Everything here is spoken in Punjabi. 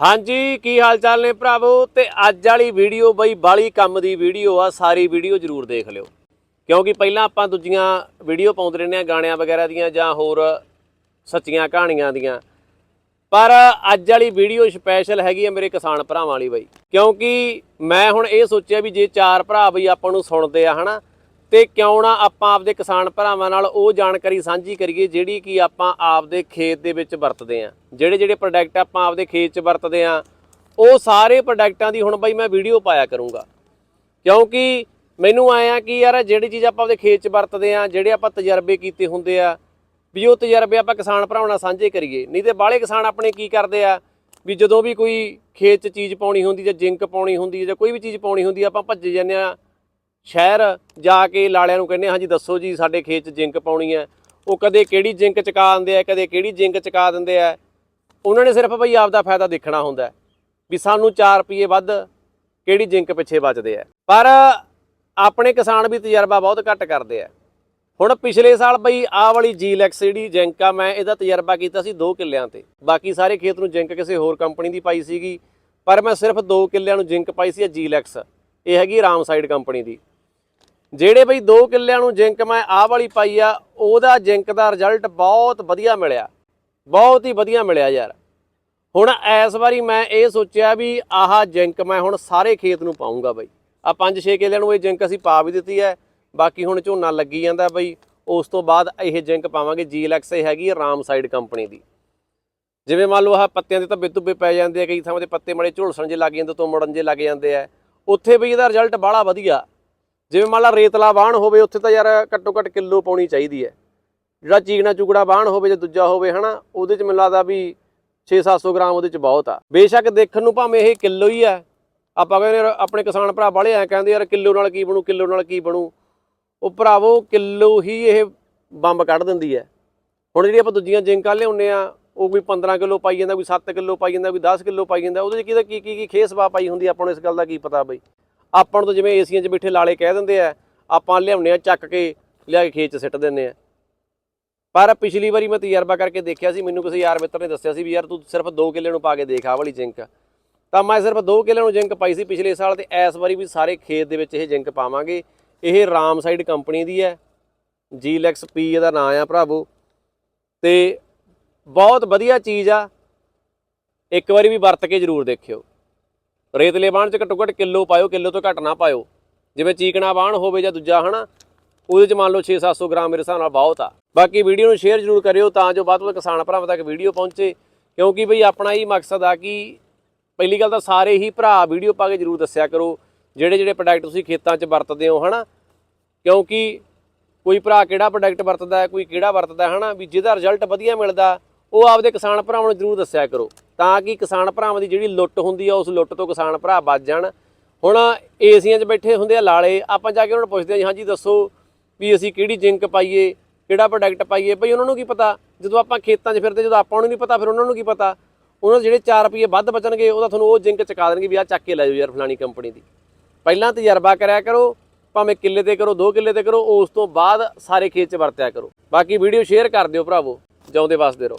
ਹਾਂਜੀ, ਕੀ ਹਾਲ ਚਾਲ ਨੇ ਭਰਾਵੋ? ਤੇ ਅੱਜ ਵਾਲੀ ਵੀਡੀਓ ਬਈ ਬਾਲੀ ਕੰਮ ਦੀ ਵੀਡੀਓ ਆ, ਸਾਰੀ ਵੀਡੀਓ ਜਰੂਰ ਦੇਖ ਲਿਓ। ਕਿਉਂਕਿ ਪਹਿਲਾਂ ਆਪਾਂ ਦੂਜੀਆਂ ਵੀਡੀਓ ਪਾਉਂਦੇ ਰਹਿੰਦੇ ਆ, ਗਾਣਿਆਂ ਵਗੈਰਾ ਦੀਆਂ ਜਾਂ ਹੋਰ ਸੱਚੀਆਂ ਕਹਾਣੀਆਂ ਦੀਆਂ। ਪਰ ਅੱਜ ਵਾਲੀ ਵੀਡੀਓ ਸਪੈਸ਼ਲ ਹੈਗੀ ਆ ਮੇਰੇ ਕਿਸਾਨ ਭਰਾਵਾਂ ਲਈ ਬਈ। ਕਿਉਂਕਿ ਮੈਂ ਹੁਣ ਇਹ ਸੋਚਿਆ ਵੀ ਜੇ ਚਾਰ ਭਰਾ ਬਈ ਆਪਾਂ ਨੂੰ ਸੁਣਦੇ ਆ, ਹਨਾ? ਤੇ ਕਿਉਂ ਨਾ ਆਪਾਂ ਆਪਦੇ ਕਿਸਾਨ ਭਰਾਵਾਂ ਨਾਲ ਉਹ ਜਾਣਕਾਰੀ ਸਾਂਝੀ ਕਰੀਏ ਜਿਹੜੀ ਕਿ ਆਪਾਂ ਆਪਦੇ ਖੇਤ ਦੇ ਵਿੱਚ ਵਰਤਦੇ ਆ ਜਿਹੜੇ ਜਿਹੜੇ ਪ੍ਰੋਡਕਟ ਆਪਾਂ ਆਪਦੇ ਖੇਤ 'ਚ ਵਰਤਦੇ ਆ ਉਹ ਸਾਰੇ ਪ੍ਰੋਡਕਟਾਂ ਦੀ ਹੁਣ ਬਾਈ ਮੈਂ ਵੀਡੀਓ ਪਾਇਆ ਕਰੂੰਗਾ। ਕਿਉਂਕਿ ਮੈਨੂੰ ਆਇਆ ਕਿ ਯਾਰ ਜਿਹੜੀ ਚੀਜ਼ ਆਪਾਂ ਆਪਦੇ ਖੇਤ 'ਚ ਵਰਤਦੇ ਆ ਜਿਹੜੇ ਆਪਾਂ ਤਜਰਬੇ ਕੀਤੇ ਹੁੰਦੇ ਆ, ਵੀ ਉਹ ਤਜਰਬੇ ਆਪਾਂ ਕਿਸਾਨ ਭਰਾਵਾਂ ਨਾਲ ਸਾਂਝੇ ਕਰੀਏ। ਨਹੀਂ ਤੇ ਬਾਹਲੇ ਕਿਸਾਨ ਆਪਣੇ ਕੀ ਕਰਦੇ ਆ, ਵੀ ਜਦੋਂ ਵੀ ਕੋਈ ਖੇਤ 'ਚ ਚੀਜ਼ ਪਾਉਣੀ ਹੁੰਦੀ ਜਾਂ ਜਿੰਕ ਪਾਉਣੀ ਹੁੰਦੀ ਜਾਂ ਕੋਈ ਵੀ ਚੀਜ਼ ਪਾਉਣੀ ਹੁੰਦੀ, ਆਪਾਂ ਭੱਜ ਜਾਂਦੇ ਆ ਸ਼ਹਿਰ ਜਾ ਕੇ ਲਾਲਿਆਂ ਨੂੰ ਕਹਿੰਦੇ ਹਾਂਜੀ ਦੱਸੋ ਜੀ, ਸਾਡੇ ਖੇਤ 'ਚ ਜਿੰਕ ਪਾਉਣੀ ਹੈ। ਉਹ ਕਦੇ ਕਿਹੜੀ ਜਿੰਕ ਚਕਾ ਦਿੰਦੇ ਆ, ਕਦੇ ਕਿਹੜੀ ਜਿੰਕ ਚਕਾ ਦਿੰਦੇ ਆ। ਉਹਨਾਂ ਨੇ ਸਿਰਫ ਬਈ ਆਪਦਾ ਫਾਇਦਾ ਦੇਖਣਾ ਹੁੰਦਾ ਵੀ ਸਾਨੂੰ 4 ਰੁਪਏ ਵੱਧ ਕਿਹੜੀ ਜਿੰਕ ਪਿੱਛੇ ਬਚਦੇ ਆ। ਪਰ ਆਪਣੇ ਕਿਸਾਨ ਵੀ ਤਜਰਬਾ ਬਹੁਤ ਘੱਟ ਕਰਦੇ ਆ। ਹੁਣ ਪਿਛਲੇ ਸਾਲ ਬਈ ਆਹ ਵਾਲੀ ਜੀਲੈਕਸ ਜਿਹੜੀ ਜਿੰਕ ਆ, ਮੈਂ ਇਹਦਾ ਤਜਰਬਾ ਕੀਤਾ ਸੀ 2 ਕਿੱਲਿਆਂ ਤੇ। ਬਾਕੀ ਸਾਰੇ ਖੇਤ ਨੂੰ ਜਿੰਕ ਕਿਸੇ ਹੋਰ ਕੰਪਨੀ ਦੀ ਪਾਈ ਸੀਗੀ, ਪਰ ਮੈਂ ਸਿਰਫ 2 ਕਿੱਲਿਆਂ ਨੂੰ ਜਿੰਕ ਪਾਈ ਸੀ ਜੀਲੈਕਸ ਇਹ ਹੈਗੀ ਰਾਮ ਸਾਈਡ ਕੰਪਨੀ ਦੀ। ਜਿਹੜੇ ਬਈ 2 ਕਿੱਲਿਆਂ ਨੂੰ ਜਿੰਕ ਮੈਂ ਆਹ ਵਾਲੀ ਪਾਈ ਆ, ਉਹਦਾ ਜਿੰਕ ਦਾ ਰਿਜ਼ਲਟ ਬਹੁਤ ਵਧੀਆ ਮਿਲਿਆ। ਬਹੁਤ ਹੀ ਵਧੀਆ ਮਿਲਿਆ ਯਾਰ। ਹੁਣ ਇਸ ਵਾਰੀ ਮੈਂ ਇਹ ਸੋਚਿਆ ਵੀ ਆਹ ਜਿੰਕ ਮੈਂ ਹੁਣ ਸਾਰੇ ਖੇਤ ਨੂੰ ਪਾਉਂਗਾ ਬਈ। ਆ 5-6 ਕਿੱਲਿਆਂ ਨੂੰ ਇਹ ਜਿੰਕ ਅਸੀਂ ਪਾ ਵੀ ਦਿੱਤੀ ਹੈ। ਬਾਕੀ ਹੁਣ ਝੋਨਾ ਲੱਗੀ ਜਾਂਦਾ ਬਈ, ਉਸ ਤੋਂ ਬਾਅਦ ਇਹ ਜਿੰਕ ਪਾਵਾਂਗੇ ਜੀਐਲਐਕਸ ਇਹ ਹੈਗੀ ਰਾਮ ਸਾਈਡ ਕੰਪਨੀ ਦੀ। ਜਿਵੇਂ ਮੰਨ ਲਓ ਆਹ ਪੱਤਿਆਂ ਦੇ ਧੱਬੇ ਧੁੱਬੇ ਪੈ ਜਾਂਦੇ ਆ, ਕਈ ਥਾਵਾਂ ਤੇ ਪੱਤੇ ਮੜੇ ਝੁਲਸਣ ਜੇ ਲੱਗ ਜਾਂਦੇ ਤੋਂ ਮੁੜਨ ਜੇ ਲੱਗ ਜਾਂਦੇ ਆ। ਉੱਥੇ ਬਈ ਇਹਦਾ ਰਿਜ਼ਲਟ ਬਾਹਲਾ ਵਧੀਆ। ਜਿਵੇਂ ਮੰਨ ਲਾ ਰੇਤਲਾ ਬਾਣ ਹੋਵੇ, ਉੱਥੇ ਤਾਂ ਯਾਰ ਘੱਟੋ ਘੱਟ ਕਿਲੋ ਪਾਉਣੀ ਚਾਹੀਦੀ ਹੈ। ਜਿਹੜਾ ਚੀਕਣਾ ਚੁਗੜਾ ਬਾਣ ਹੋਵੇ ਜਾਂ ਦੂਜਾ ਹੋਵੇ, ਹਨਾ, ਉਹਦੇ ਚ ਮੈਨੂੰ ਲੱਗਦਾ ਵੀ 6-700 ਗ੍ਰਾਮ ਉਹਦੇ ਚ ਬਹੁਤ ਆ। ਬੇਸ਼ੱਕ ਦੇਖਣ ਨੂੰ ਭਾਵੇਂ ਇਹ ਕਿਲੋ ਹੀ ਆ, ਆਪਾਂ ਕਹਿੰਦੇ ਯਾਰ ਆਪਣੇ ਕਿਸਾਨ ਭਰਾ ਬਾਲੇ ਐ ਕਹਿੰਦੇ ਯਾਰ ਕਿਲੋ ਨਾਲ ਕੀ ਬਣੂ, ਕਿਲੋ ਨਾਲ ਕੀ ਬਣੂ। ਉਹ ਭਰਾਵੋ, ਕਿਲੋ ਹੀ ਇਹ ਬੰਬ ਕੱਢ ਦਿੰਦੀ ਹੈ। ਹੁਣ ਜਿਹੜੀ ਆਪਾਂ ਦੂਜੀਆਂ ਜਿੰਕਾਂ ਲਿਆਉਂਦੇ ਆ ਉਹ ਕੋਈ 15 ਕਿਲੋ ਪਾਈ ਜਾਂਦਾ, ਕੋਈ 7 ਕਿਲੋ ਪਾਈ ਜਾਂਦਾ, ਕੋਈ 10 ਕਿਲੋ ਪਾਈ ਜਾਂਦਾ, ਉਹਦੇ ਚ ਕਿਹਦਾ ਕੀ ਕੀ ਕੀ ਖੇਸ ਵਾ ਪਾਈ ਹੁੰਦੀ ਆਪਾਂ ਨੂੰ ਇਸ ਗੱਲ ਦਾ ਕੀ ਪਤਾ ਬਈ। ਆਪਾਂ ਨੂੰ ਤਾਂ ਜਿਵੇਂ ਏਸੀਆਂ 'ਚ ਬੈਠੇ ਲਾਲੇ ਕਹਿ ਦਿੰਦੇ ਆ, ਆਪਾਂ ਲਿਆਉਂਦੇ ਆ, ਚੱਕ ਕੇ ਲਿਆ ਕੇ ਖੇਤ 'ਚ ਸਿੱਟ ਦਿੰਦੇ ਆ। ਪਰ ਪਿਛਲੀ ਵਾਰੀ ਮੈਂ ਤਜਰਬਾ ਕਰਕੇ ਦੇਖਿਆ ਸੀ, ਮੈਨੂੰ ਕਿਸੇ ਯਾਰ ਮਿੱਤਰ ਨੇ ਦੱਸਿਆ ਸੀ ਵੀ ਯਾਰ ਤੂੰ ਸਿਰਫ 2 ਕਿੱਲੇ ਨੂੰ ਪਾ ਕੇ ਦੇਖ ਆ ਵਾਲੀ ਜਿੰਕ। ਤਾਂ ਮੈਂ ਸਿਰਫ 2 ਕਿੱਲੇ ਨੂੰ ਜਿੰਕ ਪਾਈ ਸੀ ਪਿਛਲੇ ਸਾਲ ਤੇ ਇਸ ਵਾਰੀ ਵੀ ਸਾਰੇ ਖੇਤ ਦੇ ਵਿੱਚ ਇਹ ਜਿੰਕ ਪਾਵਾਂਗੇ। ਇਹ ਰਾਮ ਸਾਈਡ ਕੰਪਨੀ ਦੀ ਹੈ। ਜੀਲੈਕਸ ਪੀ ਇਹਦਾ ਨਾਂ ਆ ਭਰਾਵੋ। ਤੇ ਬਹੁਤ ਵਧੀਆ ਚੀਜ਼ ਆ। ਇੱਕ ਵਾਰੀ ਵੀ ਵਰਤ ਕੇ ਜ਼ਰੂਰ ਦੇਖਿਓ। ਰੇਤਲੇ ਬਾਣ ਚ ਘੱਟੋ ਘੱਟ ਕਿਲੋ ਪਾਇਓ, ਕਿਲੋ ਤੋਂ ਘੱਟ ਨਾ ਪਾਇਓ। ਜਿਵੇਂ ਚੀਕਣਾ ਬਾਣ ਹੋਵੇ ਜਾਂ ਦੂਜਾ, ਹਨਾ? ਉਹਦੇ ਚ ਮੰਨ ਲਓ 6-700 ਗ੍ਰਾਮ ਮੇਰੇ ਹਿਸਾਬ ਨਾਲ ਬਹੁਤ ਆ। ਬਾਕੀ ਵੀਡੀਓ ਨੂੰ ਸ਼ੇਅਰ ਜ਼ਰੂਰ ਕਰਿਓ ਤਾਂ ਜੋ ਵੱਧ ਤੋਂ ਵੱਧ ਕਿਸਾਨ ਭਰਾਵਾਂ ਤੱਕ ਵੀਡੀਓ ਪਹੁੰਚੇ। ਕਿਉਂਕਿ ਬਈ ਆਪਣਾ ਇਹ ਮਕਸਦ ਆ ਕਿ ਪਹਿਲੀ ਗੱਲ ਤਾਂ ਸਾਰੇ ਹੀ ਭਰਾ ਵੀਡੀਓ ਪਾ ਕੇ ਜ਼ਰੂਰ ਦੱਸਿਆ ਕਰੋ, ਜਿਹੜੇ ਜਿਹੜੇ ਪ੍ਰੋਡਕਟ ਤੁਸੀਂ ਖੇਤਾਂ 'ਚ ਵਰਤਦੇ ਹੋ, ਹਨਾ? ਕਿਉਂਕਿ ਕੋਈ ਭਰਾ ਕਿਹੜਾ ਪ੍ਰੋਡਕਟ ਵਰਤਦਾ, ਕੋਈ ਕਿਹੜਾ ਵਰਤਦਾ ਹੈ ਹਨਾ? ਵੀ ਜਿਹਦਾ ਰਿਜ਼ਲਟ ਵਧੀਆ ਮਿਲਦਾ ਉਹ ਆਪਦੇ ਕਿਸਾਨ ਭਰਾਵਾਂ ਨੂੰ ਜ਼ਰੂਰ ਦੱਸਿਆ ਕਰੋ, ਤਾਂ ਕਿ ਕਿਸਾਨ ਭਰਾਵਾਂ ਦੀ ਜਿਹੜੀ ਲੁੱਟ ਹੁੰਦੀ ਆ, ਉਸ ਲੁੱਟ ਤੋਂ ਕਿਸਾਨ ਭਰਾ ਬਚ ਜਾਣ। ਹੁਣ ਏਸੀਆਂ 'ਚ ਬੈਠੇ ਹੁੰਦੇ ਆ ਲਾਲੇ, ਆਪਾਂ ਜਾ ਕੇ ਉਹਨਾਂ ਨੂੰ ਪੁੱਛਦੇ ਹਾਂ ਜੀ, ਹਾਂਜੀ, ਦੱਸੋ ਵੀ ਅਸੀਂ ਕਿਹੜੀ ਜਿੰਕ ਪਾਈਏ, ਕਿਹੜਾ ਪ੍ਰੋਡਕਟ ਪਾਈਏ? ਭਈ ਉਹਨਾਂ ਨੂੰ ਕੀ ਪਤਾ? ਜਦੋਂ ਆਪਾਂ ਖੇਤਾਂ 'ਚ ਫਿਰਦੇ, ਜਦੋਂ ਆਪਾਂ ਨੂੰ ਨਹੀਂ ਪਤਾ, ਫਿਰ ਉਹਨਾਂ ਨੂੰ ਕੀ ਪਤਾ? ਉਹਨਾਂ ਦੇ ਜਿਹੜੇ 4 ਰੁਪਏ ਵੱਧ ਬਚਣਗੇ, ਉਹਦਾ ਤੁਹਾਨੂੰ ਉਹ ਜਿੰਕ ਚਕਾ ਦੇਣਗੇ ਵੀ ਆ ਚੱਕ ਕੇ ਲੈ ਜਾਓ ਯਾਰ ਫਲਾਣੀ ਕੰਪਨੀ ਦੀ। ਪਹਿਲਾਂ ਤਜਰਬਾ ਕਰਿਆ ਕਰੋ, ਭਾਵੇਂ ਕਿੱਲੇ ਤੇ ਕਰੋ 2 ਕਿੱਲੇ ਤੇ ਕਰੋ, ਉਸ ਤੋਂ ਬਾਅਦ ਸਾਰੇ ਖੇਤ 'ਚ ਵਰਤਿਆ ਕਰੋ। ਬਾਕੀ ਵੀਡੀਓ ਸ਼ੇਅਰ ਕਰ ਦਿਓ ਭਰਾਵੋ, ਜਿਉਂਦੇ ਵਸਦੇ ਰਹੋ।